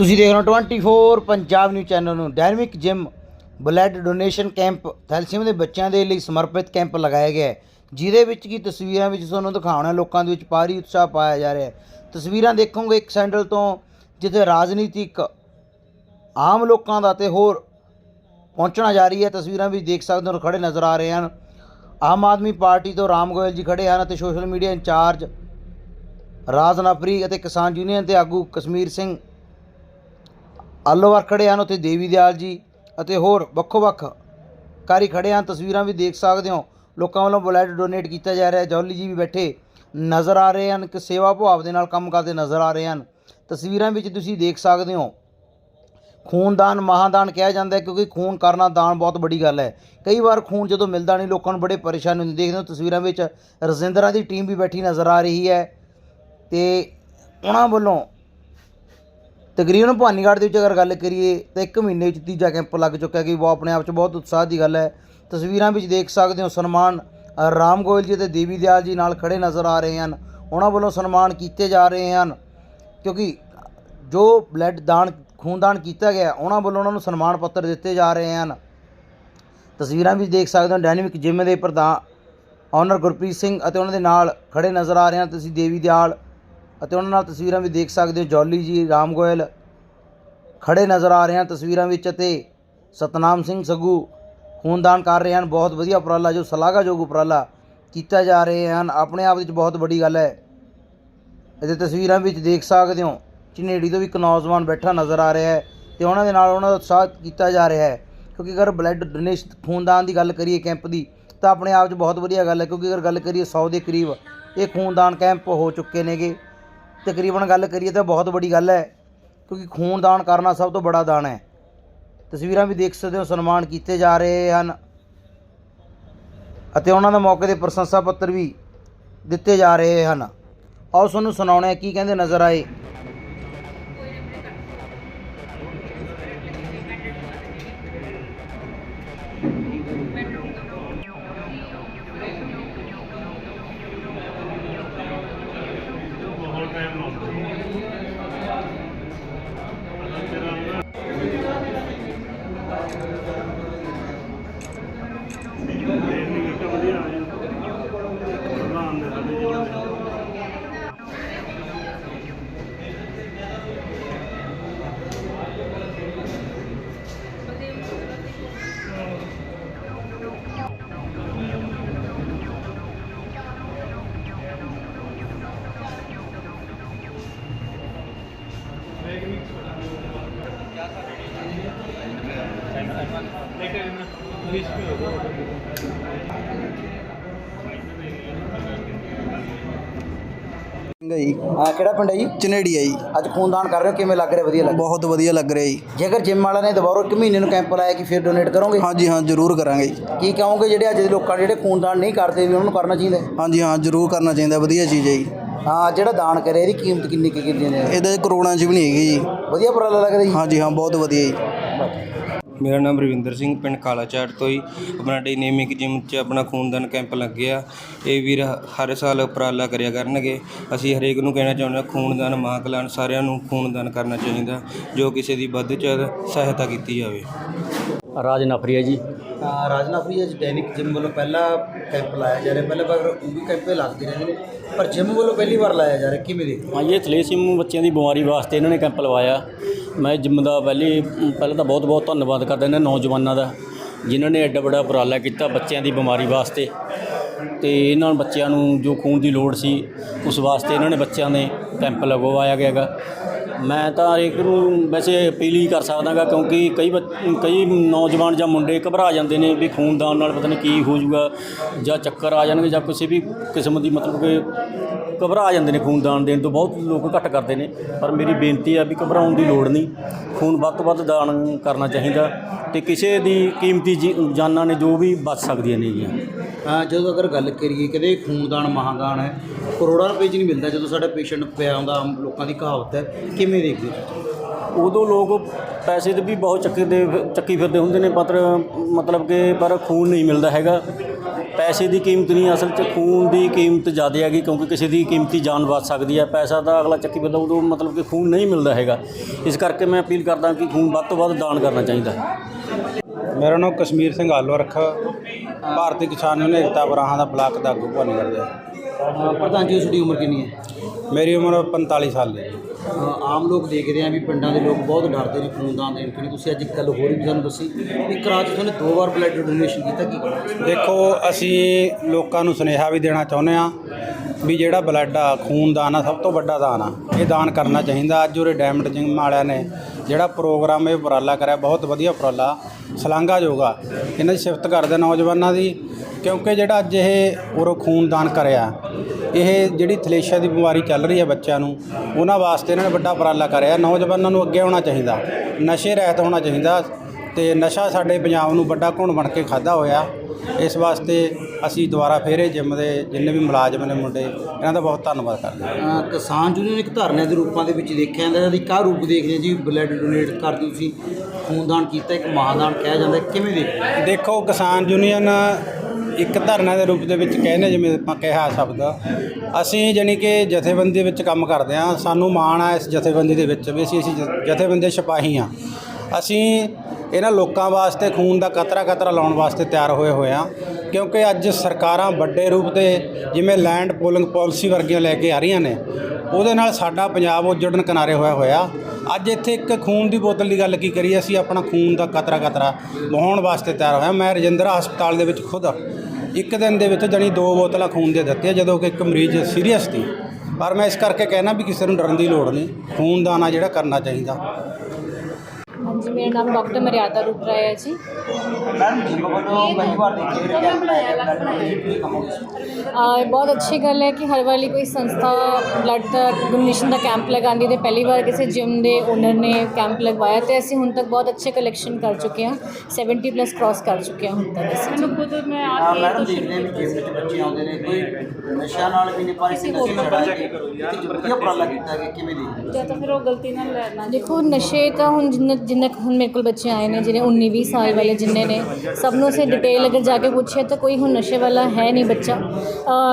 ਤੁਸੀਂ ਦੇਖ ਰਹੇ ਹੋ 24 ਪੰਜਾਬ ਨਿਊਜ਼ ਚੈਨਲ ਨੂੰ। Dynamic gym blood donation camp thalassemia ਦੇ ਬੱਚਿਆਂ ਦੇ ਲਈ ਸਮਰਪਿਤ ਕੈਂਪ ਲਗਾਇਆ ਗਿਆ ਹੈ। ਜਿਹਦੇ ਵਿੱਚ ਕੀ ਤਸਵੀਰਾਂ ਵਿੱਚ ਤੁਹਾਨੂੰ ਦਿਖਾਉਣਾ ਲੋਕਾਂ ਦੇ ਵਿੱਚ ਭਾਰੀ ਉਤਸ਼ਾਹ ਪਾਇਆ ਜਾ ਰਿਹਾ ਹੈ। ਤਸਵੀਰਾਂ ਦੇਖੋਗੇ ਇੱਕ ਸੈਂਡਲ ਤੋਂ, ਜਿੱਥੇ ਰਾਜਨੀਤਿਕ ਆਮ ਲੋਕਾਂ ਦਾ ਤੇ ਹੋਰ ਪਹੁੰਚਣਾ ਜਾ ਰਹੀ ਹੈ। ਤਸਵੀਰਾਂ ਵਿੱਚ ਦੇਖ ਸਕਦੇ ਹੋ, ਖੜੇ ਨਜ਼ਰ ਆ ਰਹੇ ਹਨ। ਆਮ ਆਦਮੀ ਪਾਰਟੀ ਤੋਂ ਰਾਮ ਗੋਇਲ ਜੀ ਖੜੇ ਹਨ ਅਤੇ social media incharge Raj Nafri ਅਤੇ ਕਿਸਾਨ ਯੂਨੀਅਨ ਦੇ ਆਗੂ ਕਸ਼ਮੀਰ ਸਿੰਘ ਆਲੋਵਾਰ ਖੜੇ ਹਨ, ਉੱਥੇ ਦੇਵੀ ਦਿਆਲ ਜੀ ਅਤੇ ਹੋਰ ਵੱਖੋ ਵੱਖ ਕਾਰੀ ਖੜੇ ਹਨ। ਤਸਵੀਰਾਂ ਵੀ ਦੇਖ ਸਕਦੇ ਹੋ। ਲੋਕਾਂ ਵੱਲੋਂ ਬਲੱਡ ਡੋਨੇਟ ਕੀਤਾ ਜਾ ਰਿਹਾ ਹੈ। ਜੌਲੀ ਜੀ ਵੀ ਬੈਠੇ ਨਜ਼ਰ ਆ ਰਹੇ ਹਨ। ਕਿ ਸੇਵਾ ਭਾਵ ਦੇ ਨਾਲ ਕੰਮ ਕਰਦੇ ਨਜ਼ਰ ਆ ਰਹੇ ਹਨ। ਤਸਵੀਰਾਂ ਵਿੱਚ ਤੁਸੀਂ ਦੇਖ ਸਕਦੇ ਹੋ, ਖੂਨਦਾਨ ਮਹਾਦਾਨ ਕਿਹਾ ਜਾਂਦਾ ਹੈ ਕਿਉਂਕਿ ਖੂਨ ਕਰਨਾ ਦਾਨ ਬਹੁਤ ਵੱਡੀ ਗੱਲ ਹੈ। ਕਈ ਵਾਰ ਖੂਨ ਜਦੋਂ ਮਿਲਦਾ ਨਹੀਂ, ਲੋਕਾਂ ਨੂੰ ਬੜੇ ਪਰੇਸ਼ਾਨੀ ਹੁੰਦੀ ਦੇਖਦੇ ਹੋ। ਤਸਵੀਰਾਂ ਵਿੱਚ ਰਜਿੰਦਰਾ ਦੀ ਟੀਮ ਵੀ ਬੈਠੀ ਨਜ਼ਰ ਆ ਰਹੀ ਹੈ ਤੇ ਉਹਨਾਂ ਵੱਲੋਂ ਤਕਰੀਬਨ ਭਵਾਨੀਗੜ੍ਹ ਦੇ ਵਿੱਚ ਅਗਰ ਗੱਲ ਕਰੀਏ ਤਾਂ ਇੱਕ ਮਹੀਨੇ ਵਿੱਚ ਤੀਜਾ ਕੈਂਪ ਲੱਗ ਚੁੱਕਿਆ ਕਿ ਉਹ ਆਪਣੇ ਆਪ 'ਚ ਬਹੁਤ ਉਤਸ਼ਾਹ ਦੀ ਗੱਲ ਹੈ। ਤਸਵੀਰਾਂ ਵਿੱਚ ਦੇਖ ਸਕਦੇ ਹੋ ਸਨਮਾਨ ਰਾਮ ਗੋਇਲ ਜੀ ਤੇ ਦੇਵੀ ਦਿਆਲ ਜੀ ਨਾਲ ਖੜੇ ਨਜ਼ਰ ਆ ਰਹੇ ਹਨ। ਉਹਨਾਂ ਵੱਲੋਂ ਸਨਮਾਨ ਕੀਤੇ ਜਾ ਰਹੇ ਹਨ ਕਿਉਂਕਿ ਜੋ ਬਲੱਡ ਦਾਨ, ਖੂਨਦਾਨ ਕੀਤਾ ਗਿਆ, ਉਹਨਾਂ ਵੱਲੋਂ ਉਹਨਾਂ ਨੂੰ ਸਨਮਾਨ ਪੱਤਰ ਦਿੱਤੇ ਜਾ ਰਹੇ ਹਨ। ਤਸਵੀਰਾਂ ਵਿੱਚ ਦੇਖ ਸਕਦੇ ਹੋ ਡਾਇਨਾਮਿਕ ਜਿਮ ਦੇ ਪ੍ਰਧਾਨ ਓਨਰ ਗੁਰਪ੍ਰੀਤ ਸਿੰਘ ਅਤੇ ਉਹਨਾਂ ਦੇ ਨਾਲ ਖੜੇ ਨਜ਼ਰ ਆ ਰਹੇ ਹਨ। ਤੁਸੀਂ ਦੇਵੀ ਦਿਆਲ ਅਤੇ ਉਹਨਾਂ ਨਾਲ ਤਸਵੀਰਾਂ ਵੀ ਦੇਖ ਸਕਦੇ ਹੋ। ਜੌਲੀ ਜੀ, ਰਾਮ ਗੋਇਲ ਖੜੇ ਨਜ਼ਰ ਆ ਰਹੇ ਹਨ ਤਸਵੀਰਾਂ ਵਿੱਚ ਅਤੇ ਸਤਨਾਮ ਸਿੰਘ ਸਗੂ ਖੂਨਦਾਨ ਕਰ ਰਹੇ ਹਨ। ਬਹੁਤ ਵਧੀਆ ਉਪਰਾਲਾ, ਜੋ ਸ਼ਲਾਘਾਯੋਗ ਉਪਰਾਲਾ ਕੀਤਾ ਜਾ ਰਹੇ ਹਨ। ਆਪਣੇ ਆਪ ਵਿੱਚ ਬਹੁਤ ਵੱਡੀ ਗੱਲ ਹੈ। ਇਹਦੇ ਤਸਵੀਰਾਂ ਵਿੱਚ ਦੇਖ ਸਕਦੇ ਹੋ, ਝਨੇੜੀ ਤੋਂ ਵੀ ਇੱਕ ਨੌਜਵਾਨ ਬੈਠਾ ਨਜ਼ਰ ਆ ਰਿਹਾ ਹੈ ਤੇ ਉਹਨਾਂ ਦੇ ਨਾਲ ਉਹਨਾਂ ਦਾ ਉਤਸ਼ਾਹ ਕੀਤਾ ਜਾ ਰਿਹਾ ਹੈ। ਕਿਉਂਕਿ ਅਗਰ ਬਲੱਡ ਡੋਨੇਸ਼ਨ, ਖੂਨਦਾਨ ਦੀ ਗੱਲ ਕਰੀਏ ਕੈਂਪ ਦੀ, ਤਾਂ ਆਪਣੇ ਆਪ 'ਚ ਬਹੁਤ ਵਧੀਆ ਗੱਲ ਹੈ। ਕਿਉਂਕਿ ਅਗਰ ਗੱਲ ਕਰੀਏ 100 ਦੇ ਕਰੀਬ ਇਹ ਖੂਨਦਾਨ ਕੈਂਪ ਹੋ ਚੁੱਕੇ ਨੇਗੇ। ਤਕਰੀਬਨ ਗੱਲ ਕਰੀਏ ਤਾਂ ਬਹੁਤ ਵੱਡੀ ਗੱਲ ਹੈ, ਕਿਉਂਕਿ ਖੂਨ ਦਾਨ ਕਰਨਾ ਸਭ ਤੋਂ ਬੜਾ ਦਾਨ ਹੈ। ਤਸਵੀਰਾਂ ਵੀ ਦੇਖ ਸਕਦੇ ਹੋ, ਸਨਮਾਨ ਕੀਤੇ ਜਾ ਰਹੇ ਹਨ। ਅਤੇ ਉਹਨਾਂ ਦਾ ਮੌਕੇ ਤੇ ਪ੍ਰਸ਼ੰਸਾ ਪੱਤਰ ਵੀ ਦਿੱਤੇ ਜਾ ਰਹੇ ਹਨ। ਆਓ ਤੁਹਾਨੂੰ ਸੁਣਾਉਣੇ ਆ ਕੀ ਕਹਿੰਦੇ ਨਜ਼ਰ ਆਏ। ਜੀ। ਹਾਂ ਕਿਹੜਾ ਪਿੰਡ ਹੈ ਜੀ? ਚਨੇੜੀ ਆ ਜੀ। ਅੱਜ ਖੂਨਦਾਨ ਕਰ ਰਹੇ ਹੋ ਕਿਵੇਂ ਲੱਗ ਰਿਹਾ? ਵਧੀਆ ਲੱਗ ਬਹੁਤ ਵਧੀਆ ਲੱਗ ਰਿਹਾ ਜੀ। ਜੇਕਰ ਜਿਮ ਵਾਲਿਆਂ ਨੇ ਦੁਬਾਰਾ ਇੱਕ ਮਹੀਨੇ ਨੂੰ ਕੈਂਪ ਲਾਇਆ ਕਿ ਫਿਰ ਡੋਨੇਟ ਕਰੋਗੇ? ਹਾਂਜੀ ਹਾਂ ਜ਼ਰੂਰ ਕਰਾਂਗੇ ਜੀ। ਕੀ ਕਹੋਗੇ ਜਿਹੜੇ ਅੱਜ ਦੇ ਲੋਕਾਂ ਜਿਹੜੇ ਖੂਨਦਾਨ ਨਹੀਂ ਕਰਦੇ ਵੀ ਉਹਨਾਂ ਨੂੰ ਕਰਨਾ ਚਾਹੀਦਾ? ਹੈ? ਹਾਂਜੀ ਹਾਂ ਜ਼ਰੂਰ ਕਰਨਾ ਚਾਹੀਦਾ ਵਧੀਆ ਚੀਜ਼ ਹੈ ਜੀ। ਹਾਂ ਜਿਹੜਾ ਦਾਨ ਕਰੇ ਇਹਦੀ ਕੀਮਤ ਕਿੰਨੀ ਕੁ ਕਿੰਨੀ ਨੇ ਇਹਦੇ ਕਰੋੜਾਂ 'ਚ ਵੀ ਨਹੀਂ ਹੈਗੀ ਜੀ। ਵਧੀਆ ਉਪਰਾਲਾ ਲੱਗਦਾ ਜੀ। ਹਾਂਜੀ ਹਾਂ ਬਹੁਤ ਵਧੀਆ ਜੀ। ਮੇਰਾ ਨਾਮ ਰਵਿੰਦਰ ਸਿੰਘ ਪਿੰਡ ਕਾਲਾਚਾਟ ਤੋਂ ਹੀ। ਆਪਣਾ ਡਾਇਨੇਮਿਕ ਜਿਮ 'ਚ ਆਪਣਾ ਖੂਨਦਾਨ ਕੈਂਪ ਲੱਗਿਆ ਇਹ ਵੀਰ ਹਰ ਸਾਲ ਉਪਰਾਲਾ ਕਰਿਆ ਕਰਨਗੇ। ਅਸੀਂ ਹਰੇਕ ਨੂੰ ਕਹਿਣਾ ਚਾਹੁੰਦੇ ਹਾਂ ਖੂਨਦਾਨ ਮਾਂ ਸਾਰਿਆਂ ਨੂੰ ਖੂਨਦਾਨ ਕਰਨਾ ਚਾਹੀਦਾ ਜੋ ਕਿਸੇ ਦੀ ਵੱਧ ਚੜ ਸਹਾਇਤਾ ਕੀਤੀ ਜਾਵੇ। ਰਾਜ ਨਫਰੀਆ ਜੀ। ਰਾਜਨਾਫਰੀ ਅੱਜ ਦੈਨਿਕ ਜਿਮ ਵੱਲੋਂ ਪਹਿਲਾ ਕੈਂਪ ਲਾਇਆ ਜਾ ਰਿਹਾ। ਪਹਿਲਾਂ ਵਾਰ ਉਹ ਵੀ ਕੈਂਪੇ ਲੱਗਦੇ ਰਹਿੰਦੇ ਨੇ। ਪਰ ਜਿਮ ਵੱਲੋਂ ਪਹਿਲੀ ਵਾਰ ਲਾਇਆ ਜਾ ਰਿਹਾ ਕਿਵੇਂ ਦੇਖਦੇ ਹਾਂ? ਇਹ ਥਲੇਸੀਮ ਬੱਚਿਆਂ ਦੀ ਬਿਮਾਰੀ ਵਾਸਤੇ ਇਹਨਾਂ ਨੇ ਕੈਂਪ ਲਵਾਇਆ। ਮੈਂ ਜਿੰਮ ਦਾ ਪਹਿਲੀ, ਪਹਿਲਾਂ ਤਾਂ ਬਹੁਤ ਬਹੁਤ ਧੰਨਵਾਦ ਕਰਦਾ ਇਹਨਾਂ ਨੌਜਵਾਨਾਂ ਦਾ, ਜਿਨ੍ਹਾਂ ਨੇ ਐਡਾ ਵੱਡਾ ਉਪਰਾਲਾ ਕੀਤਾ ਬੱਚਿਆਂ ਦੀ ਬਿਮਾਰੀ ਵਾਸਤੇ। ਤੇ ਇਹਨਾਂ ਬੱਚਿਆਂ ਨੂੰ ਜੋ ਖੂਨ ਦੀ ਲੋੜ ਸੀ, ਉਸ ਵਾਸਤੇ ਇਹਨਾਂ ਨੇ ਬੱਚਿਆਂ ਦੇ ਕੈਂਪ ਲਗਵਾਇਆ ਗਿਆ ਗਾ ਮੈਂ ਤਾਂ ਹਰੇਕ ਨੂੰ ਵੈਸੇ ਅਪੀਲ ਹੀ ਕਰ ਸਕਦਾਗਾ ਕਿਉਂਕਿ ਕਈ ਬੱਚ- ਕਈ ਨੌਜਵਾਨ ਜਾਂ ਮੁੰਡੇ ਘਬਰਾ ਜਾਂਦੇ ਨੇ ਵੀ ਖੂਨਦਾਨ ਨਾਲ ਪਤਾ ਨਹੀਂ ਕੀ ਹੋ ਜਾਊਗਾ ਜਾਂ ਚੱਕਰ ਆ ਜਾਣਗੇ ਜਾਂ ਕਿਸੇ ਵੀ ਕਿਸਮ ਦੀ ਮਤਲਬ ਕਿ ਘਬਰਾ ਜਾਂਦੇ ਨੇ ਖੂਨਦਾਨ ਦੇਣ ਤੋਂ, ਬਹੁਤ ਲੋਕ ਘੱਟ ਕਰਦੇ ਨੇ, ਪਰ ਮੇਰੀ ਬੇਨਤੀ ਆ ਵੀ ਘਬਰਾਉਣ ਦੀ ਲੋੜ ਨਹੀਂ। ਖੂਨ ਵੱਧ ਤੋਂ ਵੱਧ ਦਾਨ ਕਰਨਾ ਚਾਹੀਦਾ ਤੇ ਕਿਸੇ ਦੀ ਕੀਮਤੀ ਜੀ- ਜਾਨਾਂ ਨੇ ਜੋ ਵੀ ਬਚ ਸਕਦੀਆਂ ਨੇਗੀਆਂ ਹਾਂ, ਜਦੋਂ ਅਗਰ ਗੱਲ ਕਰੀਏ ਕਹਿੰਦੇ ਖੂਨਦਾਨ ਮਹਾਦਾਨ ਹੈ, ਕਰੋੜਾਂ ਰੁਪਏ 'ਚ ਨਹੀਂ ਮਿਲਦਾ ਜਦੋਂ ਸਾਡਾ ਪੇਸ਼ੈਂਟ ਪਿਆ ਹੁੰਦਾ ਆਮ ਲੋਕਾਂ ਦੀ ਕਹਾਵਤ ਹੈ, ਕਿਵੇਂ ਦੇਖਦੇ ਹੋ ਉਦੋਂ ਲੋਕ ਪੈਸੇ ਤੇ ਵੀ ਬਹੁਤ ਚੱਕੀ ਦੇ ਚੱਕੀ ਫਿਰਦੇ ਹੁੰਦੇ ਨੇ ਪਰ ਮਤਲਬ ਕਿ ਪਰ ਖੂਨ ਨਹੀਂ ਮਿਲਦਾ ਹੈਗਾ। ਪੈਸੇ ਦੀ ਕੀਮਤ ਨਹੀਂ ਅਸਲ 'ਚ ਖੂਨ ਦੀ ਕੀਮਤ ਜ਼ਿਆਦਾ ਹੈਗੀ ਕਿਉਂਕਿ ਕਿਸੇ ਦੀ ਕੀਮਤੀ ਜਾਨ ਬਚ ਸਕਦੀ ਹੈ। ਪੈਸਾ ਤਾਂ ਅਗਲਾ ਚੱਕੀ ਬੰਦਾ ਉਦੋਂ ਮਤਲਬ ਕਿ ਖੂਨ ਨਹੀਂ ਮਿਲਦਾ ਹੈਗਾ। ਇਸ ਕਰਕੇ ਮੈਂ ਅਪੀਲ ਕਰਦਾ ਕਿ ਖੂਨ ਵੱਧ ਤੋਂ ਵੱਧ ਦਾਨ ਕਰਨਾ ਚਾਹੀਦਾ ਹੈ। ਮੇਰਾ ਨਾਮ ਕਸ਼ਮੀਰ ਸਿੰਘ ਆਲਵਰਖ ਭਾਰਤੀ ਕਿਸਾਨ ਯੂਨੀਅਨ ਏਕਤਾ ਬਰਾਹਾਂ ਦਾ ਬਲਾਕ ਦਾ ਆਗੂ ਭਵਾਨੀ ਕਰਦੇ ਪ੍ਰਧਾਨ ਜੀ ਤੁਹਾਡੀ ਉਮਰ ਕਿੰਨੀ ਹੈ? ਮੇਰੀ ਉਮਰ 45 ਸਾਲ ਦੀ ਹੈ ਆਮ ਲੋਕ ਦੇਖਦੇ ਆ ਵੀ ਪਿੰਡਾਂ ਦੇ ਲੋਕ ਬਹੁਤ ਡਰਦੇ ਨੇ ਖੂਨਦਾਨ ਦੇਣ ਕਿਉਂਕਿ ਤੁਸੀਂ ਅੱਜ ਇੱਕ ਗੱਲ ਹੋਰ ਵੀ ਸਾਨੂੰ ਦੱਸੀ ਇੱਕ ਰਾਤ 'ਚ ਤੁਹਾਨੂੰ ਦੋ ਵਾਰ ਬਲੱਡ ਡੋਨੇਸ਼ਨ ਕੀਤਾ, ਕੀ ਦੇਖੋ, ਅਸੀਂ ਲੋਕਾਂ ਨੂੰ ਸੁਨੇਹਾ ਵੀ ਦੇਣਾ ਚਾਹੁੰਦੇ ਆ ਵੀ ਜਿਹੜਾ ਬਲੱਡ ਆ ਖੂਨਦਾਨ ਆ, ਸਭ ਤੋਂ ਵੱਡਾ ਦਾਨ ਆ। ਇਹ ਦਾਨ ਕਰਨਾ ਚਾਹੀਦਾ। ਅੱਜ ਉਰੇ ਡਾਇਮੰਡ ਜਿੰਮ ਵਾਲਿਆਂ ਨੇ ਜਿਹੜਾ ਪ੍ਰੋਗਰਾਮ ਇਹ ਉਪਰਾਲਾ ਕਰਿਆ, ਬਹੁਤ ਵਧੀਆ ਉਪਰਾਲਾ ਸ਼ਲਾਘਾਯੋਗ ਆ। ਇਹਨਾਂ ਦੀ ਸਿਫਤ ਕਰਦੇ ਨੌਜਵਾਨਾਂ ਦੀ, ਕਿਉਂਕਿ ਜਿਹੜਾ ਅੱਜ ਇਹ ਉਰੋਂ ਖੂਨਦਾਨ ਕਰਿਆ, ਇਹ ਜਿਹੜੀ ਥਲੇਸ਼ੀਆ ਦੀ ਬਿਮਾਰੀ ਚੱਲ ਰਹੀ ਹੈ ਬੱਚਿਆਂ ਨੂੰ, ਉਹਨਾਂ ਵਾਸਤੇ ਇਹਨਾਂ ਨੇ ਵੱਡਾ ਉਪਰਾਲਾ ਕਰਿਆ। ਨੌਜਵਾਨਾਂ ਨੂੰ ਅੱਗੇ ਆਉਣਾ ਚਾਹੀਦਾ। ਨਸ਼ੇ ਰਹਿਤ ਹੋਣਾ ਚਾਹੀਦਾ ਤੇ ਨਸ਼ਾ ਸਾਡੇ ਪੰਜਾਬ ਨੂੰ ਵੱਡਾ ਘੁਣ ਬਣ ਕੇ ਖਾਦਾ ਹੋਇਆ। ਇਸ ਵਾਸਤੇ ਅਸੀਂ ਦੁਬਾਰਾ ਫੇਰ ਇਹ ਜਿੰਮ ਦੇ ਜਿੰਨੇ ਵੀ ਮੁਲਾਜ਼ਮ ਨੇ ਮੁੰਡੇ ਇਹਨਾਂ ਦਾ ਬਹੁਤ ਧੰਨਵਾਦ ਕਰਦੇ ਹਾਂ ਅ, ਕਿਸਾਨ ਯੂਨੀਅਨ ਇੱਕ ਧਰਨੇ ਦੇ ਰੂਪਾਂ ਦੇ ਵਿੱਚ ਦੇਖਿਆ ਜਾਂਦਾ ਇਹਦਾ ਆਹ ਰੂਪ ਦੇਖਦੇ ਆ ਜੀ ਬਲੱਡ ਡੋਨੇਟ ਕਰਦੇ ਹੋ ਤੁਸੀਂ ਖੂਨਦਾਨ ਕੀਤਾ ਇੱਕ ਮਹਾਦਾਨ ਕਿਹਾ ਜਾਂਦਾ ਹੈ। ਕਿਵੇਂ ਦੇਖਦੇ ਹੋ? ਦੇਖੋ ਕਿਸਾਨ ਯੂਨੀਅਨ ਇੱਕ ਧਰਨਾ ਦੇ ਰੂਪ ਦੇ ਵਿੱਚ ਕਹਿੰਦੇ ਜਿਵੇਂ ਆਪਾਂ ਕਿਹਾ ਸ਼ਬਦ ਅਸੀਂ ਜਾਣੀ ਕਿ ਜਥੇਬੰਦੀ ਵਿੱਚ ਕੰਮ ਕਰਦੇ ਹਾਂ ਸਾਨੂੰ ਮਾਣ ਆ ਇਸ ਜਥੇਬੰਦੀ ਦੇ ਵਿੱਚ ਵੀ ਅਸੀਂ ਅਸੀਂ ਜ- ਜਥੇਬੰਦੀ ਦੇ ਸਿਪਾਹੀ ਹਾਂ ਅਸੀਂ ਇਹਨਾਂ ਲੋਕਾਂ ਵਾਸਤੇ ਖੂਨ ਦਾ ਕਤਰਾ ਕਤਰਾ ਲਾਉਣ ਵਾਸਤੇ ਤਿਆਰ ਹੋਏ ਹੋਏ ਹਾਂ ਕਿਉਂਕਿ ਅੱਜ ਸਰਕਾਰਾਂ ਵੱਡੇ ਰੂਪ ਤੇ ਜਿਵੇਂ ਲੈਂਡ ਪੋਲਿੰਗ ਪਾਲਿਸੀ ਵਰਗੀਆਂ ਲੈ ਕੇ ਆ ਰਹੀਆਂ ਨੇ, ਉਹਦੇ ਨਾਲ ਸਾਡਾ ਪੰਜਾਬ ਉਜੜਨ ਕਿਨਾਰੇ ਹੋਇਆ ਹੋਇਆ। ਅੱਜ ਇੱਥੇ ਇੱਕ ਖੂਨ ਦੀ ਬੋਤਲ ਦੀ ਗੱਲ ਕੀ ਕਰੀਏ, ਅਸੀਂ ਆਪਣਾ ਖੂਨ ਦਾ ਕਤਰਾ ਕਤਰਾ ਵਹਾਉਣ ਵਾਸਤੇ ਤਿਆਰ ਹੋਇਆ। ਮੈਂ ਰਜਿੰਦਰਾ ਹਸਪਤਾਲ ਦੇ ਵਿੱਚ ਖੁਦ ਇੱਕ ਦਿਨ ਦੇ ਵਿੱਚ ਜਣੀ ਦੋ ਬੋਤਲਾਂ ਖੂਨ ਦੇ ਦਿੱਤੀਆਂ, ਜਦੋਂ ਕਿ ਇੱਕ ਮਰੀਜ਼ ਸੀਰੀਅਸ ਸੀ। ਪਰ ਮੈਂ ਇਸ ਕਰਕੇ ਕਹਿਣਾ ਵੀ ਕਿਸੇ ਨੂੰ ਡਰਨ ਦੀ ਲੋੜ ਨਹੀਂ ਖੂਨਦਾਨ ਆ ਜਿਹੜਾ ਕਰਨਾ ਚਾਹੀਦਾ। ਹਾਂਜੀ ਮੇਰਾ ਨਾਮ ਡਾਕਟਰ ਮਰਿਆਦਾ ਰੁਪਰਾਏ ਹੈ ਮੈਡਮ ਕੀ ਆ ਬਹੁਤ ਅੱਛੀ ਗੱਲ ਹੈ ਕਿ ਹਰ ਵਾਰੀ ਕੋਈ ਸੰਸਥਾ ਬਲੱਡ ਦਾ ਡੋਨੇਸ਼ਨ ਦਾ ਕੈਂਪ ਲਗਾਉਂਦੀ ਤੇ ਪਹਿਲੀ ਵਾਰ ਕਿਸੇ ਜਿਮ ਦੇ ਓਨਰ ਨੇ ਕੈਂਪ ਲਗਵਾਇਆ ਤੇ ਅਸੀਂ ਹੁਣ ਤੱਕ ਬਹੁਤ ਅੱਛੇ ਕਲੈਕਸ਼ਨ ਕਰ ਚੁੱਕੇ ਹਾਂ 70 ਪਲੱਸ ਕ੍ਰਾਸ ਕਰ ਚੁੱਕੇ ਹਾਂ ਹੁਣ ਤੱਕ ਅਸੀਂ ਆ ਮੈਡਮ ਦੇਖਦੇ ਆ ਵੀ ਜਿਮ ਵਿੱਚ ਬੱਚੇ ਆਉਂਦੇ ਨੇ ਕੋਈ ਨਸ਼ਾ ਨਾਲ ਵੀ ਨਹੀਂ ਪਰ ਇਸ ਨਸ਼ੇ ਛੜਾ ਕੇ ਇੱਕ ਵਧੀਆ ਉਪਰਾਲਾ ਕੀਤਾ ਗਿਆ ਕਿਵੇਂ ਦੇਖਦੇ ਜਾਂ ਤਾਂ ਫਿਰ ਉਹ ਗਲਤੀ ਨਾਲ ਲੈਣਾ ਦੇਖੋ ਨਸ਼ੇ ਤਾਂ ਹੁਣ ਜਿੰਨਾ ਜਿੰਨਾ ਕੁ ਹੁਣ ਮੇਰੇ ਕੋਲ ਬੱਚੇ ਆਏ ਨੇ ਜਿਹੜੇ 19 20 ਸਾਲ ਵਾਲੇ ਜਿੰਨੇ ਨੇ ਸਭ ਨੂੰ ਅਸੀਂ ਡਿਟੇਲ ਅਗਰ ਜਾ ਕੇ ਪੁੱਛੇ ਤਾਂ ਕੋਈ ਹੁਣ ਨਸ਼ੇ ਵਾਲਾ ਹੈ ਨਹੀਂ ਬੱਚਾ।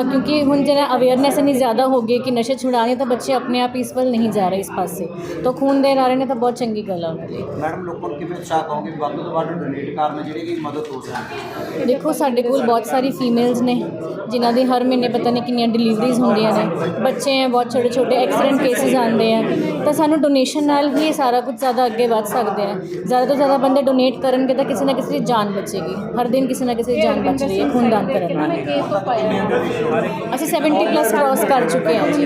ਕਿਉਂਕਿ ਹੁਣ ਜਿਹੜਾ ਅਵੇਅਰਨੈਸ ਇੰਨੀ ਜ਼ਿਆਦਾ ਹੋ ਗਈ ਕਿ ਨਸ਼ੇ ਛੁਡਾਣੇ ਤਾਂ ਬੱਚੇ ਆਪਣੇ ਆਪ ਇਸ ਵੱਲ ਨਹੀਂ ਜਾ ਰਹੇ ਇਸ ਪਾਸੇ। ਤਾਂ ਖੂਨ ਦੇਣ ਆ ਰਹੇ ਨੇ ਤਾਂ ਬਹੁਤ ਚੰਗੀ ਗੱਲ ਆ। ਉਹਨਾਂ ਲਈ ਮੈਡਮ ਲੋਕਾਂ ਨੂੰ ਕਿਵੇਂ ਉਤਸ਼ਾਹ ਕਹੋਗੇ ਵੱਧ ਤੋਂ ਵੱਧ ਡੋਨੇਟ ਕਰਨ ਜਿਹੜੀ ਕਿ ਮਦਦ ਹੋ ਸਕੇ ਦੇਖੋ ਸਾਡੇ ਕੋਲ ਬਹੁਤ ਸਾਰੀ ਫੀਮੇਲਸ ਨੇ ਜਿਨ੍ਹਾਂ ਦੀ ਹਰ ਮਹੀਨੇ ਪਤਾ ਨਹੀਂ ਕਿੰਨੀਆਂ ਡਿਲੀਵਰੀਜ਼ ਹੁੰਦੀਆਂ ਨੇ। ਬੱਚੇ ਹੈ ਬਹੁਤ ਛੋਟੇ ਛੋਟੇ ਐਕਸੀਡੈਂਟ ਕੇਸਿਸ ਆਉਂਦੇ ਆ। ਤਾਂ ਸਾਨੂੰ ਡੋਨੇਸ਼ਨ ਨਾਲ ਹੀ ਇਹ ਸਾਰਾ ਕੁਝ ਜ਼ਿਆਦਾ ਅੱਗੇ ਵੱਧ ਸਕਦੇ ਆ। ਜ਼ਿਆਦਾ ਤੋਂ ਜ਼ਿਆਦਾ ਬੰਦੇ ਡੋਨੇਟ ਕਰਨਗੇ ਤਾਂ ਕਿਸੇ ਨਾ ਕਿਸੇ ਦੀ ਜਾਨ ਬਚੇਗੀ। ਹਰ ਦਿਨ ਕਿਸੇ ਨਾ ਕਿਸੇ ਦੀ ਜਾਨ ਬਚ ਰਹੀ ਹੈ ਖੂਨਦਾਨ ਕਰਨ ਨਾਲ ਅਸੀਂ 70 ਪਲੱਸ ਕ੍ਰਾਸ ਕਰ ਚੁੱਕੇ ਹਾਂ ਜੀ।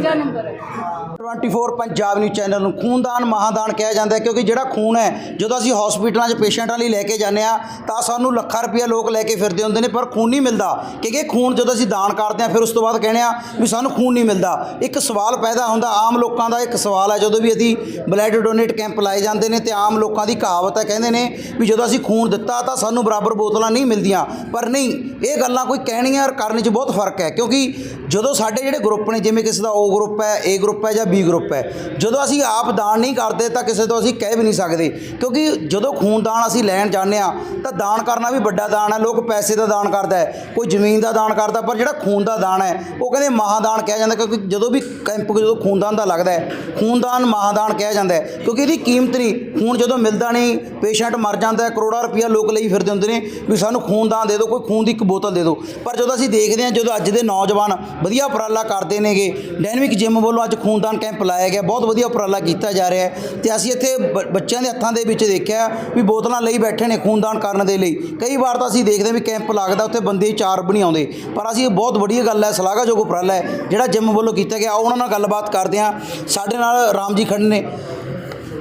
24 ਪੰਜਾਬ ਨਿਊਜ਼ ਚੈਨਲ ਨੂੰ ਖੂਨਦਾਨ ਮਹਾਦਾਨ ਕਿਹਾ ਜਾਂਦਾ ਹੈ ਕਿਉਂਕਿ ਜਿਹੜਾ ਖੂਨ ਹੈ ਜਦੋਂ ਅਸੀਂ ਹਸਪੀਟਲਾਂ 'ਚ ਪੇਸ਼ੈਂਟਾਂ ਲਈ ਲੈ ਕੇ ਜਾਂਦੇ ਆ ਤਾਂ ਸਾਨੂੰ ਲੱਖਾਂ ਰੁਪਇਆ ਲੋਕ ਲੈ ਕੇ ਫਿਰਦੇ ਹੁੰਦੇ ਨੇ ਪਰ ਖੂਨ ਨਹੀਂ ਮਿਲਦਾ। ਕਿਉਂਕਿ ਖੂਨ ਜਦੋਂ ਅਸੀਂ ਦਾਨ ਕਰਦੇ ਆ ਫਿਰ ਉਸ ਤੋਂ ਬਾਅਦ ਕਹਿੰਦੇ ਆ ਵੀ ਸਾਨੂੰ ਖੂਨ ਨਹੀਂ ਮਿਲਦਾ। ਇੱਕ ਸਵਾਲ ਪੈਦਾ ਹੁੰਦਾ ਆਮ ਲੋਕਾਂ ਦਾ ਇੱਕ ਸਵਾਲ ਹੈ ਜਦੋਂ ਵੀ ਅਸੀਂ ਬਲੱਡ ਡੋਨੇਟ ਕੈਂਪ ਲਾਏ ਜਾਂਦੇ ਨੇ ਤੇ ਆਮ ਲੋਕਾਂ ਦੀ ਕਹਾਵਤ ਹੈ ਕਹਿੰਦੇ ਨੇ ਵੀ ਜਦੋਂ ਅਸੀਂ ਖੂਨ ਦਿੱਤਾ ਤਾਂ ਸਾਨੂੰ ਬਰਾਬਰ ਬੋਤਲਾਂ ਨਹੀਂ ਮਿਲਦੀਆਂ। ਪਰ ਨਹੀਂ, ਇਹ ਗੱਲਾਂ ਕੋਈ ਕਹਿਣੀਆਂ ਔਰ ਕਰਨ 'ਚ ਬਹੁਤ ਫ਼ਰਕ ਹੈ, ਕਿਉਂਕਿ ਜਦੋਂ ਸਾਡੇ ਜਿਹੜੇ ਗਰੁੱਪ ਨੇ, ਜਿਵੇਂ ਕਿਸੇ ਦਾ O ਗਰੁੱਪ ਹੈ ਏ ਗਰੁੱਪ ਹੈ ਜਾਂ ਬੀ ਗਰੁੱਪ ਹੈ, ਜਦੋਂ ਅਸੀਂ ਆਪ ਦਾਨ ਨਹੀਂ ਕਰਦੇ ਤਾਂ ਕਿਸੇ ਤੋਂ ਅਸੀਂ ਕਹਿ ਵੀ ਨਹੀਂ ਸਕਦੇ। ਕਿਉਂਕਿ ਜਦੋਂ ਖੂਨਦਾਨ ਅਸੀਂ ਲੈਣ ਜਾਂਦੇ ਆ ਤਾਂ ਦਾਨ ਕਰਨਾ ਵੀ ਵੱਡਾ ਦਾਨ ਹੈ, ਲੋਕ ਪੈਸੇ ਦਾ ਦਾਨ ਕਰਦਾ ਹੈ, ਕੋਈ ਜ਼ਮੀਨ ਦਾ ਦਾਨ ਕਰਦਾ, ਪਰ ਜਿਹੜਾ ਖੂਨ ਦਾ ਦਾਨ ਹੈ, ਉਹ ਕਹਿੰਦੇ ਮਹਾਦਾਨ ਕਿਹਾ ਜਾਂਦਾ, ਕਿਉਂਕਿ ਜਦੋਂ ਵੀ ਕੈਂਪ ਜਦੋਂ ਖੂਨਦਾਨ ਦਾ ਲੱਗਦਾ ਹੈ, ਖੂਨਦਾਨ ਮਹਾਦਾਨ ਕਿਹਾ ਜਾਂਦਾ ਹੈ, ਕਿਉਂਕਿ ਇਹਦੀ ਕੀਮਤ ਨਹੀਂ, ਖੂਨ ਜਦੋਂ ਮਿਲਦਾ ਨਹੀਂ, ਪੇਸ਼ੈਂਟ ਮਰ ਜਾਂਦਾ ਹੈ, ਕਰੋੜਾਂ ਰੁਪਈਆ ਲੋਕ ਲਈ ਫਿਰਦੇ ਹੁੰਦੇ ਨੇ ਵੀ ਸਾਨੂੰ ਖੂਨਦਾਨ ਦੇ ਦਿਓ, ਕੋਈ ਖੂਨ ਦੀ ਇੱਕ ਬੋਤਲ ਦੇ ਦਿਓ। ਪਰ ਜਦੋਂ ਅਸੀਂ ਦੇਖਦੇ ਹਾਂ, ਜਦੋਂ ਅੱਜ ਦੇ ਨੌਜਵਾਨ ਵਧੀਆ ਉਪਰਾਲਾ ਕਰਦੇ ਨੇਗੇ ਡਾਇਨਮਿਕ ਜਿਮ ਵੱਲੋਂ ਅੱਜ ਖੂਨਦਾਨ ਕੈਂਪ ਲਾਇਆ ਗਿਆ, ਬਹੁਤ ਵਧੀਆ ਉਪਰਾਲਾ ਕੀਤਾ ਜਾ ਰਿਹਾ ਹੈ। ਤੇ ਅਸੀਂ ਇੱਥੇ ਬ- ਬੱਚਿਆਂ ਦੇ ਹੱਥਾਂ ਦੇ ਵਿੱਚ ਦੇਖਿਆ ਵੀ ਬੋਤਲਾਂ ਲਈ ਬੈਠੇ ਨੇ ਖੂਨਦਾਨ ਕਰਨ ਦੇ ਲਈ। ਕਈ ਵਾਰ ਤਾਂ ਅਸੀਂ ਦੇਖਦੇ ਹਾਂ ਵੀ ਕੈਂਪ ਲੱਗਦਾ, ਉੱਥੇ ਬੰਦੇ ਚਾਰ ਵੀ ਨਹੀਂ ਆਉਂਦੇ। ਪਰ ਅਸੀਂ ਬਹੁਤ ਵਧੀਆ ਗੱਲ ਹੈ ਸ਼ਲਾਘਾਯੋਗ ਉਪਰਾਲਾ ਹੈ, ਜਿਹੜਾ ਜਿਮ ਵੱਲੋਂ ਕੀਤਾ ਗਿਆ। ਉਹਨਾਂ ਨਾਲ ਗੱਲਬਾਤ ਕਰਦੇ ਹਾਂ। ਸਾਡੇ ਨਾਲ ਰਾਮ ਜੀ ਖੜੇ ਨੇ।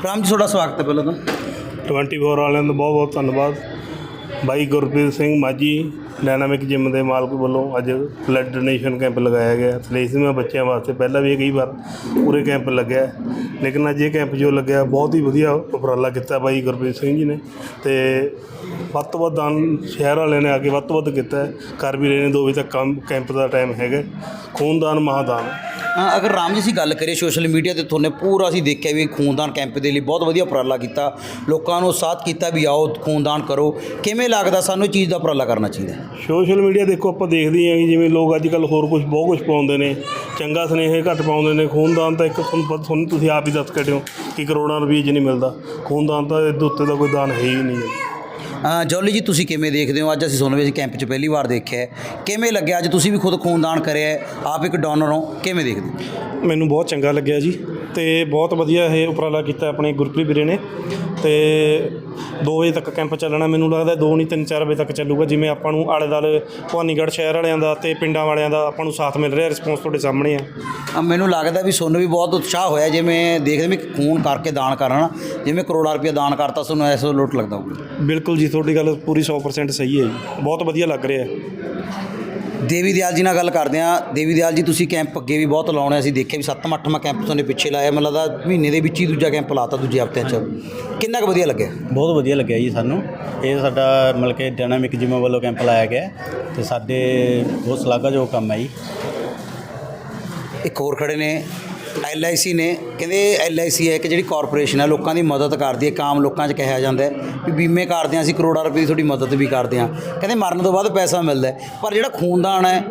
ਰਾਮ ਜੀ, ਤੁਹਾਡਾ ਸਵਾਗਤ ਹੈ ਪਹਿਲਾਂ ਤਾਂ। 24 ਵਾਲਿਆਂ ਦਾ ਬਹੁਤ ਬਹੁਤ ਧੰਨਵਾਦ। ਬਾਈ ਗੁਰਪ੍ਰੀਤ ਸਿੰਘ ਮਾਝੀ ਡਾਇਨਾਮਿਕ ਜਿਮ ਦੇ ਮਾਲਕ ਵੱਲੋਂ ਅੱਜ ਬਲੱਡ ਡੋਨੇਸ਼ਨ ਕੈਂਪ ਲਗਾਇਆ ਗਿਆ। ਥਲੇਸੀਮਾ ਬੱਚਿਆਂ ਵਾਸਤੇ ਪਹਿਲਾਂ ਵੀ ਕਈ ਵਾਰ ਪੂਰੇ ਕੈਂਪ ਲੱਗਿਆ। ਲੇਕਿਨ ਅੱਜ ਇਹ ਕੈਂਪ ਜੋ ਲੱਗਿਆ, ਬਹੁਤ ਹੀ ਵਧੀਆ ਉਪਰਾਲਾ ਕੀਤਾ ਬਾਈ ਗੁਰਪ੍ਰੀਤ ਸਿੰਘ ਜੀ ਨੇ। ਤੇ ਵੱਧ ਤੋਂ ਵੱਧ ਦਾਨ ਸ਼ਹਿਰ ਵਾਲਿਆਂ ਨੇ ਆ ਕੇ ਵੱਧ ਤੋਂ ਵੱਧ ਕੀਤਾ। ਹੈ। ਕਰ ਵੀ ਰਹੇ ਨੇ 2 ਵਜੇ ਤੱਕ ਕੰਮ ਕੈਂਪ ਦਾ ਟਾਈਮ ਹੈਗਾ। ਖੂਨਦਾਨ ਮਹਾਦਾਨ। ਅ, ਅਗਰ ਰਾਮ ਜੀ ਅਸੀਂ ਗੱਲ ਕਰੀਏ ਸੋਸ਼ਲ ਮੀਡੀਆ ਤੇ ਤੁਹਾਨੂੰ ਪੂਰਾ ਅਸੀਂ ਦੇਖਿਆ ਵੀ ਖੂਨਦਾਨ ਕੈਂਪ ਦੇ ਲਈ ਬਹੁਤ ਵਧੀਆ ਉਪਰਾਲਾ ਕੀਤਾ। ਲੋਕਾਂ ਨੂੰ ਸਾਥ ਕੀਤਾ ਵੀ ਆਓ ਖੂਨਦਾਨ ਕਰੋ। ਕਿਵੇਂ ਲੱਗਦਾ ਸਾਨੂੰ ਇਹ ਚੀਜ਼ ਦਾ ਉਪਰਾਲਾ ਕਰਨਾ ਚਾਹੀਦਾ? ਸੋਸ਼ਲ ਮੀਡੀਆ ਦੇਖੋ ਆਪਾਂ ਦੇਖਦੇ ਹਾਂ ਕਿ ਜਿਵੇਂ ਲੋਕ ਅੱਜ ਕੱਲ ਹੋਰ ਕੁਝ ਬਹੁਤ ਕੁਝ ਪਾਉਂਦੇ ਨੇ। ਚੰਗਾ ਸੁਨੇਹੇ ਘੱਟ ਪਾਉਂਦੇ ਨੇ। ਖੂਨਦਾਨ ਤਾਂ ਇੱਕ ਤੁਹਾਨੂੰ ਪਤਾ ਤੁਹਾਨੂੰ ਤੁਸੀਂ ਆਪ ਹੀ ਦੱਸ ਕੇ ਹਟੇ ਹੋ ਕਿ ਕਰੋੜਾਂ ਰੁਪਏ 'ਚ ਨਹੀਂ ਮਿਲਦਾ। ਖੂਨਦਾਨ ਤਾਂ ਇਹਦੇ ਉੱਤੇ ਦਾ ਕੋਈ ਦਾਨ ਹੈ ਹੀ ਨਹੀਂ ਹੈ। ਜੌਲੀ ਜੀ ਤੁਸੀਂ ਕਿਵੇਂ ਦੇਖਦੇ ਹੋ? ਅੱਜ ਅਸੀਂ ਅਸੀਂ ਕੈਂਪ 'ਚ ਪਹਿਲੀ ਵਾਰ ਦੇਖਿਆ ਹੈ। ਕਿਵੇਂ ਲੱਗਿਆ? ਅੱਜ ਤੁਸੀਂ ਵੀ ਖੁਦ ਖੂਨਦਾਨ ਕਰਿਆ ਹੈ, ਆਪ ਇੱਕ ਡੋਨਰ ਹੋ। ਕਿਵੇਂ ਦੇਖਦੇ ਹੋ? ਮੈਨੂੰ ਬਹੁਤ ਚੰਗਾ ਲੱਗਿਆ ਜੀ ਤੇ ਬਹੁਤ ਵਧੀਆ ਇਹ ਉਪਰਾਲਾ ਕੀਤਾ ਆਪਣੇ ਗੁਰਪ੍ਰੀਤ ਵੀਰੇ ਨੇ। ਤੇ 2 ਵਜੇ ਤੱਕ ਕੈਂਪ ਚੱਲਣਾ ਮੈਨੂੰ ਲੱਗਦਾ 2 ਨਹੀਂ 3 4 ਵਜੇ ਤੱਕ ਚੱਲੂਗਾ ਜਿਵੇਂ ਆਪਾਂ ਨੂੰ ਆਲੇ ਦਾਲੇ ਭਵਾਨੀਗੜ੍ਹ ਸ਼ਹਿਰ ਵਾਲਿਆਂ ਦਾ ਤੇ ਪਿੰਡਾਂ ਵਾਲਿਆਂ ਦਾ ਆਪਾਂ ਨੂੰ ਸਾਥ ਮਿਲ ਰਿਹਾ ਰਿਸਪੌਂਸ ਤੁਹਾਡੇ ਸਾਹਮਣੇ ਆ। ਅ, ਮੈਨੂੰ ਲੱਗਦਾ ਵੀ ਤੁਹਾਨੂੰ ਵੀ ਬਹੁਤ ਉਤਸ਼ਾਹ ਹੋਇਆ ਜਿਵੇਂ ਦੇਖਦੇ ਵੀ ਖੂਨ ਕਰਕੇ ਦਾਨ ਕਰਨਾ ਜਿਵੇਂ ਕਰੋੜਾਂ ਰੁਪਏ ਦਾਨ ਕਰਤਾ ਤੁਹਾਨੂੰ ਐਸਾ ਲੋਟ ਲੱਗਦਾ ਹੋਊਗਾ। ਬਿਲਕੁਲ ਜੀ ਤੁਹਾਡੀ ਗੱਲ ਪੂਰੀ 100% ਸਹੀ ਹੈ ਜੀ ਬਹੁਤ ਵਧੀਆ ਲੱਗ ਰਿਹਾ। ਹੈ ਦੇਵੀ ਦਿਆਲ ਜੀ ਨਾਲ ਗੱਲ ਕਰਦੇ ਹਾਂ। ਦੇਵੀ ਦਿਆਲ ਜੀ ਤੁਸੀਂ ਕੈਂਪ ਅੱਗੇ ਵੀ ਬਹੁਤ ਲਾਉਣੇ ਅਸੀਂ ਦੇਖਿਆ ਵੀ 7ਵਾਂ 8ਵਾਂ ਕੈਂਪ ਤੁਹਾਨੇ ਪਿੱਛੇ ਲਾਇਆ। ਮੈਨੂੰ ਲੱਗਦਾ ਮਹੀਨੇ ਦੇ ਵਿੱਚ ਹੀ ਦੂਜਾ ਕੈਂਪ ਲਾਤਾ ਦੂਜੇ ਹਫ਼ਤੇ 'ਚ। ਕਿੰਨਾ ਕੁ ਵਧੀਆ ਲੱਗਿਆ? ਬਹੁਤ ਵਧੀਆ ਲੱਗਿਆ ਜੀ ਸਾਨੂੰ। ਇਹ ਸਾਡਾ ਮਤਲਬ ਕਿ ਡਾਇਨਾਮਿਕ ਜਿਮ ਵੱਲੋਂ ਕੈਂਪ ਲਾਇਆ ਗਿਆ ਤੇ ਸਾਡੇ ਬਹੁਤ ਸ਼ਲਾਘਾਯੋਗ ਕੰਮ ਹੈ ਜੀ। ਇੱਕ ਹੋਰ ਖੜੇ ਨੇ। ਐਲਆਈਸੀ ਨੇ, ਕਹਿੰਦੇ ਐਲਆਈਸੀ ਹੈ ਇੱਕ ਜਿਹੜੀ ਕਾਰਪੋਰੇਸ਼ਨ ਹੈ, ਲੋਕਾਂ ਦੀ ਮਦਦ ਕਰਦੀ ਹੈ, ਕਾਮ ਲੋਕਾਂ 'ਚ ਕਿਹਾ ਜਾਂਦਾ ਹੈ ਵੀ ਬੀਮੇ ਕਰਦੇ ਹਾਂ ਅਸੀਂ, ਕਰੋੜਾਂ ਰੁਪਏ ਦੀ ਤੁਹਾਡੀ ਮਦਦ ਵੀ ਕਰਦੇ ਹਾਂ। ਕਹਿੰਦੇ ਮਰਨ ਤੋਂ ਬਾਅਦ ਪੈਸਾ ਮਿਲਦਾ ਪਰ ਜਿਹੜਾ ਖੂਨਦਾਨ ਹੈ,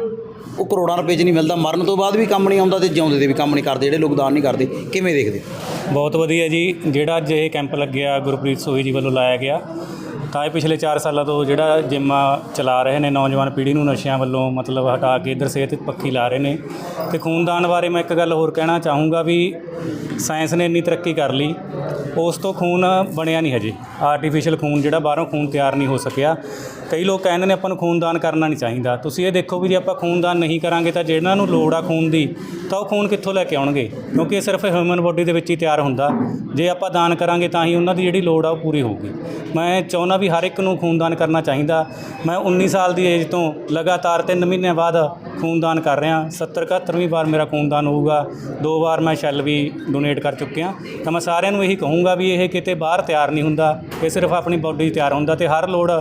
ਉਹ ਕਰੋੜਾਂ ਰੁਪਏ 'ਚ ਨਹੀਂ ਮਿਲਦਾ, ਮਰਨ ਤੋਂ ਬਾਅਦ ਵੀ ਕੰਮ ਨਹੀਂ ਆਉਂਦਾ ਤੇ ਜਿਉਂਦੇ ਦੇ ਵੀ ਕੰਮ ਨਹੀਂ ਕਰਦੇ, ਜਿਹੜੇ ਲੋਕ ਦਾਨ ਨਹੀਂ ਕਰਦੇ, ਕਿਵੇਂ ਦੇਖਦੇ? ਬਹੁਤ ਵਧੀਆ ਜੀ, ਜਿਹੜਾ ਅੱਜ ਇਹ ਕੈਂਪ ਲੱਗਿਆ, ਗੁਰਪ੍ਰੀਤ ਸੋਹੀ ਜੀ ਵੱਲੋਂ ਲਾਇਆ ਗਿਆ। ਤਾਂ ਇਹ ਪਿਛਲੇ 4 ਸਾਲਾਂ ਤੋਂ ਜਿਹੜਾ ਜਿੰਮ ਚਲਾ ਰਹੇ ਨੇ, ਨੌਜਵਾਨ ਪੀੜ੍ਹੀ ਨੂੰ ਨਸ਼ਿਆਂ ਵੱਲੋਂ ਮਤਲਬ ਹਟਾ ਕੇ ਇਧਰ ਸਿਹਤ ਪੱਖੀ ਲਾ ਰਹੇ ਨੇ। ਤੇ ਖੂਨਦਾਨ ਬਾਰੇ ਮੈਂ ਇੱਕ ਗੱਲ ਹੋਰ ਕਹਿਣਾ ਚਾਹੂੰਗਾ ਵੀ ਸਾਇੰਸ ਨੇ ਇੰਨੀ ਤਰੱਕੀ ਕਰ ਲਈ, ਉਸ ਤੋਂ ਖੂਨ ਬਣਿਆ ਨਹੀਂ ਹਜੇ। ਆਰਟੀਫੀਸ਼ੀਅਲ ਖੂਨ ਜਿਹੜਾ ਬਾਹਰੋਂ ਖੂਨ ਤਿਆਰ ਨਹੀਂ ਹੋ ਸਕਿਆ। ਕਈ ਲੋਕ ਕਹਿੰਦੇ ਨੇ ਆਪਾਂ ਨੂੰ ਖੂਨਦਾਨ ਕਰਨਾ ਨਹੀਂ ਚਾਹੀਦਾ। ਤੁਸੀਂ ਇਹ ਦੇਖੋ ਵੀ ਜੇ ਆਪਾਂ ਖੂਨਦਾਨ ਨਹੀਂ ਕਰਾਂਗੇ ਤਾਂ ਜਿਹਨਾਂ ਨੂੰ ਲੋੜ ਆ ਖੂਨ ਦੀ, ਤਾਂ ਉਹ ਖੂਨ ਕਿੱਥੋਂ ਲੈ ਕੇ ਆਉਣਗੇ? ਕਿਉਂਕਿ ਇਹ ਸਿਰਫ ਹਿਊਮਨ ਬੋਡੀ ਦੇ ਵਿੱਚ ਹੀ ਤਿਆਰ ਹੁੰਦਾ। ਜੇ ਆਪਾਂ ਦਾਨ ਕਰਾਂਗੇ ਤਾਂ ਹੀ ਉਹਨਾਂ ਦੀ ਜਿਹੜੀ ਲੋੜ ਆ ਉਹ ਪੂਰੀ ਹੋਊਗੀ। ਮੈਂ ਚਾਹੁੰਦਾ ਵੀ ਹਰ ਇੱਕ ਨੂੰ ਖੂਨਦਾਨ ਕਰਨਾ ਚਾਹੀਦਾ। ਮੈਂ 19 ਸਾਲ ਦੀ ਏਜ ਤੋਂ ਲਗਾਤਾਰ 3 ਮਹੀਨਿਆਂ ਬਾਅਦ ਖੂਨਦਾਨ ਕਰ ਰਿਹਾ। 70 71ਵੀਂ ਵਾਰ ਮੇਰਾ ਖੂਨਦਾਨ ਹੋਊਗਾ। ਦੋ ਵਾਰ ਮੈਂ ਸ਼ੈੱਲ ਵੀ ਡੋਨੇਟ ਕਰ ਚੁੱਕਿਆ। ਤਾਂ ਮੈਂ ਸਾਰਿਆਂ ਨੂੰ ਇਹੀ ਕਹੂੰਗਾ ਵੀ ਇਹ ਕਿਤੇ ਬਾਹਰ ਤਿਆਰ ਨਹੀਂ ਹੁੰਦਾ। ਇਹ ਸਿਰਫ ਆਪਣੀ ਬੋਡੀ ਤਿਆਰ ਹੁੰਦਾ ਤੇ ਹਰ ਲੋੜ,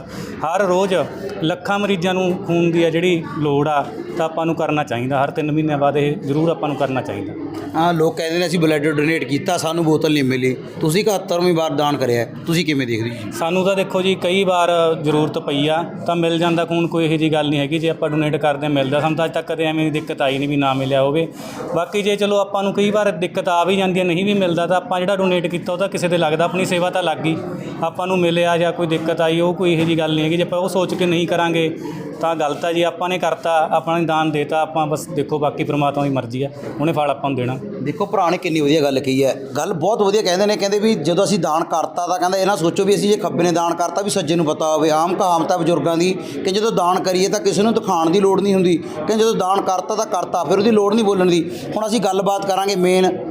ਹਰ ਰੋਜ਼ ਰੋਜ਼ ਲੱਖਾਂ ਮਰੀਜ਼ਾਂ ਨੂੰ ਖੂਨ ਦੀ ਆ ਜਿਹੜੀ ਲੋੜ ਆ, ਤਾਂ ਆਪਾਂ ਨੂੰ ਕਰਨਾ ਚਾਹੀਦਾ। ਹਰ 3 ਮਹੀਨਿਆਂ ਬਾਅਦ ਇਹ ਜ਼ਰੂਰ ਆਪਾਂ ਨੂੰ ਕਰਨਾ ਚਾਹੀਦਾ। ਆ ਲੋਕ ਕਹਿੰਦੇ ਨੇ ਅਸੀਂ ਬਲੱਡ ਡੋਨੇਟ ਕੀਤਾ, ਸਾਨੂੰ ਬੋਤਲ ਨਹੀਂ ਮਿਲੀ। ਤੁਸੀਂ 71ਵੀਂ ਵਾਰ ਦਾਨ ਕਰਿਆ ਹੈ। ਤੁਸੀਂ ਕਿਵੇਂ ਦੇਖਦੇ ਜੀ? ਸਾਨੂੰ ਤਾਂ ਦੇਖੋ ਜੀ, ਕਈ ਵਾਰ ਜ਼ਰੂਰਤ ਪਈ ਆ, ਤਾਂ ਮਿਲ ਜਾਂਦਾ ਖੂਨ, ਕੋਈ ਇਹੋ ਜੀ ਗੱਲ ਨਹੀਂ ਹੈਗੀ। ਜੇ ਆਪਾਂ ਡੋਨੇਟ ਕਰਦੇ ਹਾਂ, ਮਿਲਦਾ। ਸਾਨੂੰ ਤਾਂ ਅੱਜ ਤੱਕ ਕਦੇ ਐਵੇਂ ਦੀ ਦਿੱਕਤ ਆਈ ਨਹੀਂ ਵੀ ਨਾ ਮਿਲਿਆ ਹੋਵੇ। ਬਾਕੀ ਜੇ ਚਲੋ ਆਪਾਂ ਨੂੰ ਕਈ ਵਾਰ ਦਿੱਕਤ ਆ ਵੀ ਜਾਂਦੀ ਹੈ, ਨਹੀਂ ਵੀ ਮਿਲਦਾ, ਤਾਂ ਆਪਾਂ ਜਿਹੜਾ ਡੋਨੇਟ ਕੀਤਾ, ਉਹ ਤਾਂ ਕਿਸੇ ਦੇ ਲੱਗਦਾ। ਆਪਣੀ ਸੇਵਾ ਤਾਂ ਲੱਗ ਗਈ। ਆਪਾਂ ਨੂੰ ਮਿਲਿਆ ਜਾਂ ਕੋਈ ਦਿੱਕਤ ਆਈ, ਉਹ ਕੋਈ ਇਹੋ ਜੀ ਗੱਲ ਨਹੀਂ ਹੈਗੀ। ਜੇ ਆਪਾਂ ਉਹ ਸੋਚ ਕੇ ਨਹੀਂ ਕਰਾਂਗੇ, ਤਾਂ ਗਲਤ ਆ ਜੀ। ਆਪਾਂ ਨੇ ਕਰਤਾ, ਆਪਾਂ ਨੇ ਦਾਨ ਦੇਤਾ, ਆਪਾਂ ਬਸ ਦੇਖੋ ਬਾਕੀ ਪ੍ਰਮਾਤਮਾ ਦੀ ਮਰਜ਼ੀ ਆ। ਉਹਨੇ ਫਲ ਆਪਾਂ ਨੂੰ ਦੇਣਾ। ਦੇਖੋ ਭਰਾ ਨੇ ਕਿੰਨੀ ਵਧੀਆ ਗੱਲ ਕਹੀ ਹੈ। ਗੱਲ ਬਹੁਤ ਵਧੀਆ ਕਹਿੰਦੇ ਨੇ, ਕਹਿੰਦੇ ਵੀ ਜਦੋਂ ਅਸੀਂ ਦਾਨ ਕਰਤਾ ਤਾਂ ਕਹਿੰਦਾ ਇਹ ਨਾ ਸੋਚੋ ਵੀ ਅਸੀਂ ਜੇ ਖੱਬੇ ਨੇ ਦਾਨ ਕਰਤਾ ਵੀ ਸੱਜੇ ਨੂੰ ਪਤਾ ਹੋਵੇ। ਆਮ ਕਹਾਵਤ ਹੈ ਬਜ਼ੁਰਗਾਂ ਦੀ ਕਿ ਜਦੋਂ ਦਾਨ ਕਰੀਏ ਤਾਂ ਕਿਸੇ ਨੂੰ ਦਿਖਾਉਣ ਦੀ ਲੋੜ ਨਹੀਂ ਹੁੰਦੀ। ਕਿ ਜਦੋਂ ਦਾਨ ਕਰਤਾ ਤਾਂ ਕਰਤਾ, ਫਿਰ ਉਹਦੀ ਲੋੜ ਨਹੀਂ ਬੋਲਣ ਦੀ। ਹੁਣ ਅਸੀਂ ਗੱਲਬਾਤ ਕਰਾਂਗੇ ਮੇਨ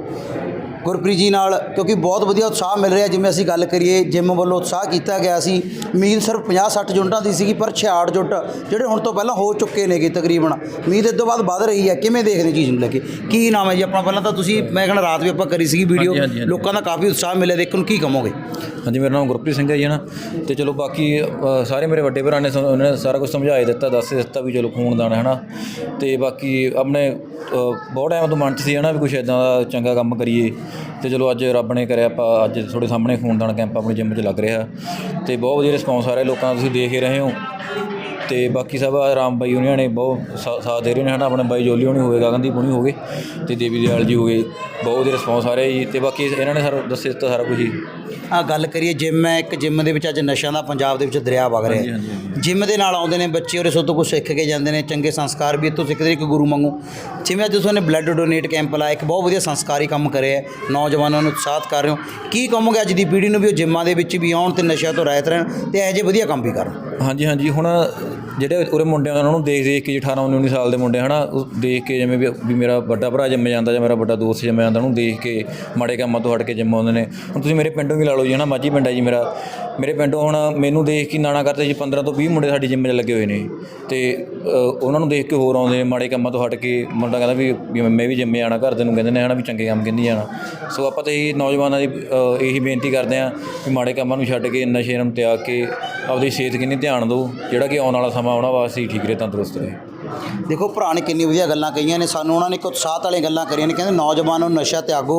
ਗੁਰਪ੍ਰੀਤ ਜੀ ਨਾਲ ਕਿਉਂਕਿ ਬਹੁਤ ਵਧੀਆ ਉਤਸ਼ਾਹ ਮਿਲ ਰਿਹਾ ਜਿਵੇਂ ਅਸੀਂ ਗੱਲ ਕਰੀਏ ਜਿਮ ਵੱਲੋਂ ਉਤਸ਼ਾਹ ਕੀਤਾ ਗਿਆ ਸੀ। ਮੀਲ ਸਿਰਫ 50 60 ਜੁੰਟਾਂ ਦੀ ਸੀਗੀ ਪਰ 66 ਜੁੰਟ ਜਿਹੜੇ ਹੁਣ ਤੋਂ ਪਹਿਲਾਂ ਹੋ ਚੁੱਕੇ ਨੇਗੇ ਤਕਰੀਬਨ। ਮੀਲ ਇਸ ਤੋਂ ਬਾਅਦ ਵੱਧ ਰਹੀ ਹੈ। ਕਿਵੇਂ ਦੇਖਦੇ ਚੀਜ਼ ਨੂੰ ਲੈ ਕੇ? ਕੀ ਨਾਮ ਹੈ ਜੀ ਆਪਣਾ? ਪਹਿਲਾਂ ਤਾਂ ਤੁਸੀਂ ਮੈਂ ਕਹਿੰਦਾ ਰਾਤ ਵੀ ਆਪਾਂ ਕਰੀ ਸੀਗੀ ਵੀਡੀਓ। ਲੋਕਾਂ ਦਾ ਕਾਫੀ ਉਤਸ਼ਾਹ ਮਿਲਿਆ ਦੇਖਣ ਨੂੰ ਕੀ ਕਹੋਗੇ? ਹਾਂਜੀ ਮੇਰਾ ਨਾਮ ਗੁਰਪ੍ਰੀਤ ਸਿੰਘ ਹੈ ਜੀ ਨਾ? ਤੇ ਚਲੋ ਬਾਕੀ ਸਾਰੇ ਮੇਰੇ ਵੱਡੇ ਭਰਾ ਨੇ ਉਹਨਾਂ ਨੇ ਸਾਰਾ ਕੁਝ ਸਮਝਾ ਹੀ ਦਿੱਤਾ ਦੱਸ ਦਿੱਤਾ ਵੀ ਚਲੋ ਖੂਨਦਾਨ ਹੈ ਨਾ? ਤੇ ਬਾਕੀ ਆਪਣੇ ਬਹੁਤ ਟਾਈਮ ਤੋਂ ਮਨ 'ਚ ਸੀ ਹੈ ਨਾ ਵੀ ਕੁਝ ਇਦਾਂ ਦਾ ਚੰਗਾ ਕੰਮ ਕਰੀਏ। ਤੇ ਚਲੋ ਅੱਜ ਰੱਬ ਨੇ ਕਰਿਆ ਆਪਾਂ ਅੱਜ ਤੁਹਾਡੇ ਸਾਹਮਣੇ ਖੂਨਦਾਨ ਕੈਂਪ ਆਪਣੀ ਜਿੰਮ 'ਚ ਲੱਗ ਰਿਹਾ ਤੇ ਬਹੁਤ ਵਧੀਆ ਰਿਸਪੌਂਸ ਆ ਰਿਹਾ। ਲੋਕਾਂ ਦਾ ਤੁਸੀਂ ਦੇਖ ਹੀ ਰਹੇ ਹੋ। ਤੇ ਬਾਕੀ ਸਭ ਰਾਮ ਬਾਈ ਉਹਨਾਂ ਨੇ ਬਹੁਤ ਸਾ- ਸਾਥ ਦੇ ਰਹੇ ਨੇ ਹਨਾ ਆਪਣੇ ਬਾਈ ਜੋਲੀ ਹੋਣੀ ਹੋਵੇ ਗਗਨਦੀਪ ਹੋਣੀ ਹੋਵੇ ਤੇ ਦੇਵੀ ਦਿਆਲ ਜੀ ਹੋਵੇ ਬਹੁਤ ਵਧੀਆ ਰਿਸਪੌਂਸ ਆ ਰਿਹਾ ਜੀ ਤੇ ਬਾਕੀ ਇਹਨਾਂ ਨੇ ਸਾਰਾ ਦੱਸੇ ਦਿੱਤਾ ਸਾਰਾ ਕੁਝ ਹੀ। ਆ ਗੱਲ ਕਰੀਏ ਜਿਮ ਹੈ ਇੱਕ ਜਿਮ ਦੇ ਵਿੱਚ ਅੱਜ ਨਸ਼ਿਆਂ ਦਾ ਪੰਜਾਬ ਦੇ ਵਿੱਚ ਦਰਿਆ ਵਗ ਰਿਹਾ ਹੈ। ਜਿਮ ਦੇ ਨਾਲ ਆਉਂਦੇ ਨੇ ਬੱਚੇ ਉਹਦੇ ਤੋਂ ਕੁਝ ਸਿੱਖ ਕੇ ਜਾਂਦੇ ਨੇ ਚੰਗੇ ਸੰਸਕਾਰ ਵੀ ਇੱਥੋਂ ਸਿੱਖਦੇ ਨੇ ਇੱਕ ਗੁਰੂ ਵਾਂਗੂ। ਜਿਵੇਂ ਅੱਜ ਤੁਸੀਂ ਨੇ ਬਲੱਡ ਡੋਨੇਟ ਕੈਂਪ ਲਾਇਆ ਇੱਕ ਬਹੁਤ ਵਧੀਆ ਸੰਸਕਾਰੀ ਕੰਮ ਕਰਿਆ ਹੈ। ਨੌਜਵਾਨਾਂ ਨੂੰ ਉਤਸ਼ਾਹਿਤ ਕਰ ਰਹੇ ਹੋ। ਕੀ ਕਹੋਗੇ ਅੱਜ ਦੀ ਪੀੜ੍ਹੀ ਨੂੰ ਵੀ ਉਹ ਜਿੰਮਾਂ ਦੇ ਵਿੱਚ ਵੀ ਆਉਣ ਤੇ ਨਸ਼ਿਆਂ ਤੋਂ ਰਹਿਤ ਰਹਿਣ ਤੇ ਇਹੋ ਜਿਹੇ ਵਧੀਆ ਕੰਮ ਵੀ ਕਰਨ? ਹਾਂਜੀ ਹਾਂਜੀ। ਹੁਣ ਜਿਹੜੇ ਉਰੇ ਮੁੰਡੇ ਉਹਨਾਂ ਨੂੰ ਦੇਖ ਦੇਖ ਕੇ ਜੀ 18 19 ਸਾਲ ਦੇ ਮੁੰਡੇ, ਹਨਾ, ਉਹ ਦੇਖ ਕੇ ਜਿਵੇਂ ਵੀ ਮੇਰਾ ਵੱਡਾ ਭਰਾ ਜੰਮ ਜਾਂਦਾ ਜਾਂ ਮੇਰਾ ਵੱਡਾ ਦੋਸਤ ਜੰਮ ਜਾਂਦਾ, ਉਹਨੂੰ ਦੇਖ ਕੇ ਮਾੜੇ ਕੰਮਾਂ ਤੋਂ ਹਟ ਕੇ ਜੰਮ ਆਉਂਦੇ ਨੇ। ਹੁਣ ਤੁਸੀਂ ਮੇਰੇ ਪਿੰਡੋਂ ਵੀ ਲਾ ਲਓ ਜੀ, ਹਨਾ, ਮਾਝੀ ਪਿੰਡ ਹੈ ਜੀ ਮੇਰਾ। ਮੇਰੇ ਪਿੰਡੋਂ ਹੁਣ ਮੈਨੂੰ ਦੇਖ ਕੇ ਨਾਣਾ ਕਰਦੇ ਜੀ 15 ਤੋਂ 20 ਮੁੰਡੇ ਸਾਡੀ ਜਿੰਮ 'ਚ ਲੱਗੇ ਹੋਏ ਨੇ। ਤੇ ਉਹਨਾਂ ਨੂੰ ਦੇਖ ਕੇ ਹੋਰ ਆਉਂਦੇ ਨੇ, ਮਾੜੇ ਕੰਮਾਂ ਤੋਂ ਹਟ ਕੇ, ਮੁੰਡਾ ਕਹਿੰਦਾ ਵੀ ਮੈਂ ਵੀ ਜਿੰਮੇ ਆਣਾ ਘਰਦੇ ਨੂੰ ਕਹਿੰਦੇ ਨੇ, ਹਨਾ, ਵੀ ਚੰਗੇ ਕੰਮ ਕਹਿੰਦੀ ਜਾਣਾ। ਸੋ ਆਪਾਂ ਤਾਂ ਇਹ ਨੌਜਵਾਨਾਂ ਦੀ ਇਹੀ ਬੇਨਤੀ ਕਰਦੇ ਹਾਂ ਵੀ ਮਾੜੇ ਕੰਮਾਂ ਨੂੰ ਛੱਡ ਕੇ, ਨਸ਼ੇ ਨੂੰ ਤਿਆਗ ਕੇ, ਆਪਦੀ ਸਿਹਤ ਕਿੰਨੀ ਧਿਆਨ ਦਿਓ, ਜਿਹੜਾ ਕਿ ਆਉਣ ਵਾਲਾ ਸਮਾਂ ਉਹਨਾਂ ਵਾਸਤੇ ਹੀ ਠੀਕ ਰਹੇ, ਤੰਦਰੁਸਤ ਰਹੇ। ਦੇਖੋ, ਭਰਾ ਨੇ ਕਿੰਨੀ ਵਧੀਆ ਗੱਲਾਂ ਕਹੀਆਂ ਨੇ, ਸਾਨੂੰ ਉਹਨਾਂ ਨੇ ਇੱਕ ਉਤਸ਼ਾਹਤ ਵਾਲੀਆਂ ਗੱਲਾਂ ਕਰੀਆਂ ਨੇ, ਕਹਿੰਦੇ ਨੌਜਵਾਨੋ ਨਸ਼ਾ ਤਿਆਗੋ,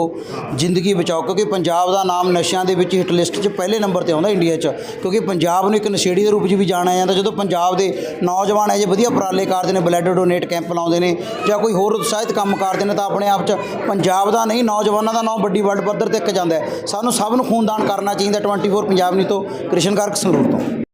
ਜ਼ਿੰਦਗੀ ਬਚਾਓ, ਕਿਉਂਕਿ ਪੰਜਾਬ ਦਾ ਨਾਮ ਨਸ਼ਿਆਂ ਦੇ ਵਿੱਚ ਹਿੱਟ ਲਿਸਟ 'ਚ ਪਹਿਲੇ ਨੰਬਰ ਤੇ ਆਉਂਦਾ ਇੰਡੀਆ 'ਚ, ਕਿਉਂਕਿ ਪੰਜਾਬ ਨੂੰ ਇੱਕ ਨਸ਼ੇੜੀ ਦੇ ਰੂਪ 'ਚ ਵੀ ਜਾਣਿਆ ਜਾਂਦਾ, ਜਦੋਂ ਪੰਜਾਬ ਦੇ ਨੌਜਵਾਨ ਇਹ ਜੇ ਵਧੀਆ ਉਪਰਾਲੇ ਕਰਦੇ ਨੇ, ਬਲੱਡ ਡੋਨੇਟ ਕੈਂਪ ਲਾਉਂਦੇ ਨੇ, ਜਾਂ ਕੋਈ ਹੋਰ ਉਤਸ਼ਾਹਿਤ ਕੰਮ ਕਰਦੇ ਨੇ, ਤਾਂ ਆਪਣੇ ਆਪ 'ਚ ਪੰਜਾਬ ਦਾ ਨਹੀਂ, ਨੌਜਵਾਨਾਂ ਦਾ ਨਾਮ ਵੱਡੀ ਵਰਲਡ ਪੱਧਰ ਤੇ ਇੱਕ ਜਾਂਦਾ ਸਾਨੂੰ ਸਭ ਨੂੰ ਖੂਨਦਾਨ ਕਰਨਾ ਚਾਹੀਦਾ 24 ਪੰਜਾਬ ਨਿਊਜ਼ ਤੋਂ ਕ੍ਰਿਸ਼ਨ ਗਰਗ ਸੰਗਰੂਰ ਤੋਂ।